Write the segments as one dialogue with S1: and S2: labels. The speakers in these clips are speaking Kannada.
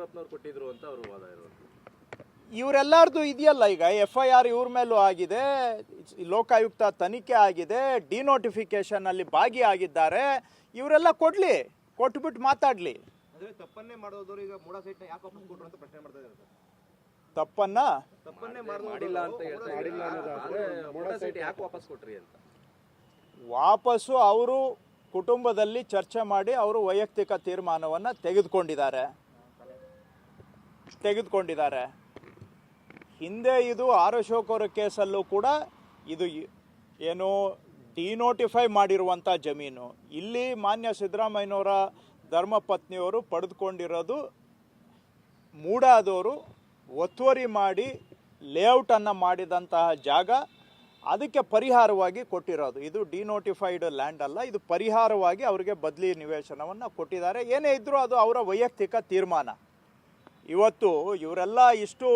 S1: ಯಡಿಯೂರಪ್ಪನವ್ರು ಕೊಟ್ಟಿದ್ರು ಅಂತ ಅವರು ವಾದ ಇರೋದು.
S2: ಇವರೆಲ್ಲಾರ್ದು ಇದೆಯಲ್ಲ ಈಗ? ಎಫ್ ಐ ಆರ್ ಇವ್ರ ಮೇಲೂ ಆಗಿದೆ ಲೋಕಾಯುಕ್ತ ತನಿಖೆ ಆಗಿದೆ ಡಿನೋಟಿಫಿಕೇಶನ್ ಅಲ್ಲಿ ಭಾಗಿಯಾಗಿದ್ದಾರೆ. ಇವರೆಲ್ಲ ಕೊಡ್ಲಿ ಕೊಟ್ಬಿಟ್ಟು ಮಾತಾಡ್ಲಿ.
S3: ತಪ್ಪನ್ನೇ ಮಾಡೋದವ್ರು ಈಗ ಮೂಡ ಸೈಟ್ನ ಯಾಕೆ ವಾಪಸ್ ಕೊಟ್ರು ಅಂತ ಪ್ರಶ್ನೆ ಮಾಡ್ತಾ ಇದ್ದಾರೆ ಸರ್.
S2: ತಪ್ಪನ್ನ?
S3: ತಪ್ಪನ್ನೇ
S1: ಮಾಡಿಲ್ಲ ಅಂತ ಹೇಳ್ತಾ ಇದ್ದಾರೆ. ಮೋಡ ಸೈಟ್ ಯಾಕೆ ವಾಪಸ್ ಕೊಟ್ರಿ ಅಂತ.
S2: ವಾಪಸ್ಸು ಅವರು ಕುಟುಂಬದಲ್ಲಿ ಚರ್ಚೆ ಮಾಡಿ ಅವರು ವೈಯಕ್ತಿಕ ತೀರ್ಮಾನವನ್ನು ತೆಗೆದುಕೊಂಡಿದ್ದಾರೆ. ತೆಗೆದುಕೊಂಡಿದ್ದಾರೆ. ಹಿಂದೆ ಇದು ಆರ್ ಅಶೋಕ್ ಕೇಸಲ್ಲೂ ಕೂಡ ಇದು ಏನು ಡಿನೋಟಿಫೈ ಮಾಡಿರುವಂಥ ಜಮೀನು. ಇಲ್ಲಿ ಮಾನ್ಯ ಸಿದ್ದರಾಮಯ್ಯನವರ ಧರ್ಮಪತ್ನಿಯವರು ಪಡೆದುಕೊಂಡಿರೋದು ಮೂಡಾದವರು ಒತ್ತುವರಿ ಮಾಡಿ ಲೇಔಟನ್ನು ಮಾಡಿದಂತಹ ಜಾಗ, ಅದಕ್ಕೆ ಪರಿಹಾರವಾಗಿ ಕೊಟ್ಟಿರೋದು. ಇದು ಡಿನೋಟಿಫೈಡ್ ಲ್ಯಾಂಡ್ ಅಲ್ಲ, ಇದು ಪರಿಹಾರವಾಗಿ ಅವರಿಗೆ ಬದಲಿ ನಿವೇಶನವನ್ನು ಕೊಟ್ಟಿದ್ದಾರೆ. ಏನೇ ಇದ್ದರೂ ಅದು ಅವರ ವೈಯಕ್ತಿಕ ತೀರ್ಮಾನ. ಇವತ್ತು ಇವರೆಲ್ಲ ಇಷ್ಟು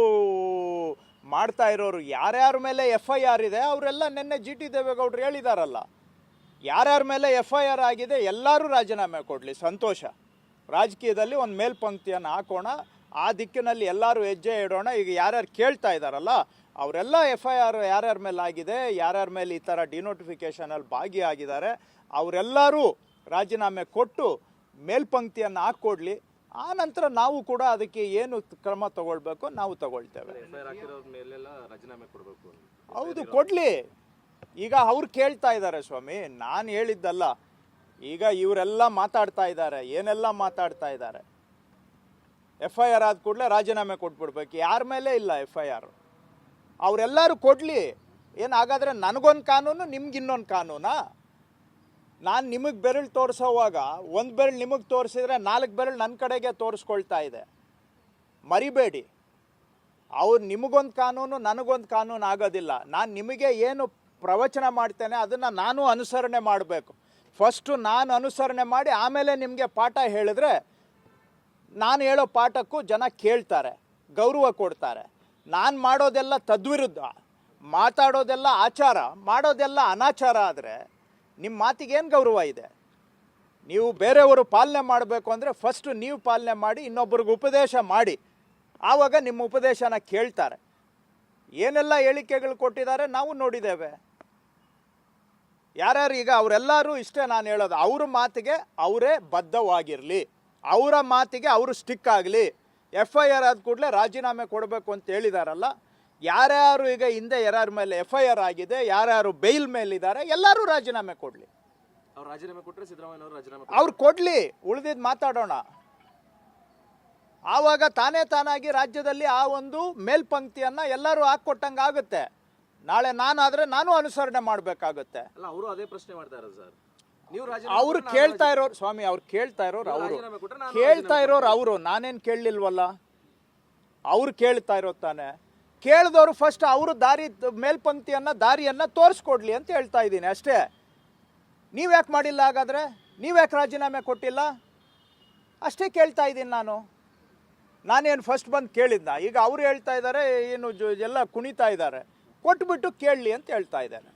S2: ಮಾಡ್ತಾ ಇರೋರು ಯಾರ್ಯಾರ ಮೇಲೆ ಎಫ್ ಐ ಆರ್ ಇದೆ, ಅವರೆಲ್ಲ ನಿನ್ನೆ ಜಿ ಟಿ ದೇವೇಗೌಡರು ಹೇಳಿದಾರಲ್ಲ. ಯಾರ್ಯಾರ ಮೇಲೆ ಎಫ್ ಐ ಆರ್ ಆಗಿದೆ ಎಲ್ಲರೂ ರಾಜೀನಾಮೆ ಕೊಡಲಿ, ಸಂತೋಷ. ರಾಜಕೀಯದಲ್ಲಿ ಒಂದು ಮೇಲ್ಪಂಕ್ತಿಯನ್ನು ಹಾಕೋಣ, ಆ ದಿಕ್ಕಿನಲ್ಲಿ ಎಲ್ಲರೂ ಹೆಜ್ಜೆ ಇಡೋಣ. ಈಗ ಯಾರ್ಯಾರು ಕೇಳ್ತಾ ಇದ್ದಾರಲ್ಲ ಅವರೆಲ್ಲ ಎಫ್ ಐ ಆರ್ ಯಾರ್ಯಾರ ಮೇಲೆ ಆಗಿದೆ, ಯಾರ್ಯಾರ ಮೇಲೆ ಈ ಥರ ಡಿನೋಟಿಫಿಕೇಷನಲ್ಲಿ ಭಾಗಿಯಾಗಿದ್ದಾರೆ, ಅವರೆಲ್ಲರೂ ರಾಜೀನಾಮೆ ಕೊಟ್ಟು ಮೇಲ್ಪಂಕ್ತಿಯನ್ನು ಹಾಕ್ಕೊಡ್ಲಿ. ಆ ನಂತರ ನಾವು ಕೂಡ ಅದಕ್ಕೆ ಏನು ಕ್ರಮ ತಗೊಳ್ಬೇಕು ನಾವು ತಗೊಳ್ತೇವೆ. ಹೌದು ಕೊಡ್ಲಿ. ಈಗ ಅವ್ರು ಕೇಳ್ತಾ ಇದ್ದಾರೆ ಸ್ವಾಮಿ ನಾನು ಹೇಳಿದ್ದಲ್ಲ. ಈಗ ಇವರೆಲ್ಲ ಮಾತಾಡ್ತಾ ಇದ್ದಾರೆ ಏನೆಲ್ಲ ಮಾತಾಡ್ತಾ ಇದ್ದಾರೆ ಎಫ್ ಐ ಆರ್ ಆದ ಕೂಡಲೇ ರಾಜೀನಾಮೆ ಕೊಟ್ಬಿಡ್ಬೇಕು. ಯಾರ ಮೇಲೆ ಇಲ್ಲ ಎಫ್ ಐ ಆರ್? ಅವರೆಲ್ಲರೂ ಕೊಡಲಿ. ಏನಾಗಾದ್ರೆ ನನಗೊಂದು ಕಾನೂನು ನಿಮ್ಗೆ ಇನ್ನೊಂದು ಕಾನೂನಾ? ನಾನು ನಿಮಗೆ ಬೆರಳು ತೋರಿಸೋವಾಗ ಒಂದು ಬೆರಳು ನಿಮಗೆ ತೋರಿಸಿದ್ರೆ ನಾಲ್ಕು ಬೆರಳು ನನ್ನ ಕಡೆಗೆ ತೋರಿಸ್ಕೊಳ್ತಾ ಇದೆ. ಮರಿಬೇಡಿ. ಅವ್ರು ನಿಮಗೊಂದು ಕಾನೂನು, ನನಗೊಂದು ಕಾನೂನು ಆಗೋದಿಲ್ಲ. ನಾನು ನಿಮಗೆ ಏನು ಪ್ರವಚನ ಮಾಡ್ತೇನೆ ಅದನ್ನು ನಾನು ಅನುಸರಣೆ ಮಾಡಬೇಕು. ಫಸ್ಟು ನಾನು ಅನುಸರಣೆ ಮಾಡಿ ಆಮೇಲೆ ನಿಮಗೆ ಪಾಠ ಹೇಳಿದ್ರೆ ನಾನು ಹೇಳೋ ಪಾಠಕ್ಕೂ ಜನ ಕೇಳ್ತಾರೆ, ಗೌರವ ಕೊಡ್ತಾರೆ. ನಾನು ಮಾಡೋದೆಲ್ಲ ತದ್ವಿರುದ್ಧ. ಮಾತಾಡೋದೆಲ್ಲ ಆಚಾರ, ಮಾಡೋದೆಲ್ಲ ಅನಾಚಾರ ಆದರೆ ನಿಮ್ಮ ಮಾತಿಗೆ ಏನು ಗೌರವ ಇದೆ? ನೀವು ಬೇರೆಯವರು ಪಾಲನೆ ಮಾಡಬೇಕು ಅಂದರೆ ಫಸ್ಟು ನೀವು ಪಾಲನೆ ಮಾಡಿ ಇನ್ನೊಬ್ಬರಿಗೆ ಉಪದೇಶ ಮಾಡಿ. ಆವಾಗ ನಿಮ್ಮ ಉಪದೇಶನ ಕೇಳ್ತಾರೆ. ಏನೆಲ್ಲ ಹೇಳಿಕೆಗಳು ಕೊಟ್ಟಿದ್ದಾರೆ ನಾವು ನೋಡಿದ್ದೇವೆ. ಯಾರ್ಯಾರು ಈಗ ಅವರೆಲ್ಲರೂ ಇಷ್ಟೇ ನಾನು ಹೇಳೋದು, ಅವ್ರ ಮಾತಿಗೆ ಅವರೇ ಬದ್ಧವಾಗಿರಲಿ. ಅವರ ಮಾತಿಗೆ ಅವರು ಸ್ಟಿಕ್ ಆಗಲಿ. ಎಫ್ ಐ ಆರ್ ಆದ ಕೂಡಲೇ ರಾಜೀನಾಮೆ ಕೊಡಬೇಕು ಅಂತ ಹೇಳಿದಾರಲ್ಲ ಯಾರ್ಯಾರು ಈಗ ಹಿಂದೆ ಯಾರ್ಯಾರ ಮೇಲೆ ಎಫ್ ಐ ಆರ್ ಆಗಿದೆ ಯಾರ್ಯಾರು ಬೈಲ್ ಮೇಲಿದ್ದಾರೆ ಎಲ್ಲರೂ ರಾಜೀನಾಮೆ ಕೊಡಲಿ.
S1: ಅವ್ರು ರಾಜೀನಾಮೆ ಕೊಟ್ಟರೆ ಸಿದ್ದರಾಮಯ್ಯನವರು ರಾಜೀನಾಮೆ
S2: ಅವ್ರು ಕೊಡ್ಲಿ ಉಳಿದಿದ್ದು ಮಾತಾಡೋಣ. ಆವಾಗ ತಾನೇ ತಾನಾಗಿ ರಾಜ್ಯದಲ್ಲಿ ಆ ಒಂದು ಮೇಲ್ಪಂಕ್ತಿಯನ್ನ ಎಲ್ಲರೂ ಹಾಕ್ಕೊಟ್ಟಂಗೆ ಆಗುತ್ತೆ. ನಾಳೆ ನಾನಾದ್ರೆ ನಾನು ಅನುಸರಣೆ ಮಾಡಬೇಕಾಗುತ್ತೆ.
S1: ಅಲ್ಲ ಅವರು ಅದೇ ಪ್ರಶ್ನೆ ಮಾಡ್ತಾ ಇರೋದು ಸರ್. ನೀವು
S2: ಅವ್ರು ಕೇಳ್ತಾ ಇರೋರು ಸ್ವಾಮಿ ಅವ್ರು ಕೇಳ್ತಾ ಇರೋರು ಅವರು. ಕೇಳ್ತಾ ಇರೋರು ಅವರು ನಾನೇನು ಕೇಳಲಿಲ್ವಲ್ಲ? ಅವ್ರು ಕೇಳ್ತಾ ಇರೋ ತಾನೆ. ಕೇಳಿದವರು ಫಸ್ಟ್ ಅವರು ದಾರಿ ಮೇಲ್ಪಂಕ್ತಿಯನ್ನು, ದಾರಿಯನ್ನು ತೋರಿಸ್ಕೊಡ್ಲಿ ಅಂತ ಹೇಳ್ತಾ ಇದ್ದೀನಿ ಅಷ್ಟೇ. ನೀವ್ಯಾಕೆ ಮಾಡಿಲ್ಲ ಹಾಗಾದ್ರೆ? ನೀವ್ಯಾಕೆ ರಾಜೀನಾಮೆ ಕೊಟ್ಟಿಲ್ಲ? ಅಷ್ಟೇ ಕೇಳ್ತಾ ಇದ್ದೀನಿ ನಾನು. ನಾನೇನು ಫಸ್ಟ್ ಬಂದು ಕೇಳಿದ್ನ. ಈಗ ಅವರು ಹೇಳ್ತಾ ಇದ್ದಾರೆ ಏನು ಎಲ್ಲ ಕುಣಿತಾ ಇದ್ದಾರೆ ಕೊಟ್ಬಿಟ್ಟು ಕೇಳಲಿ ಅಂತ ಹೇಳ್ತಾ ಇದ್ದೇನೆ.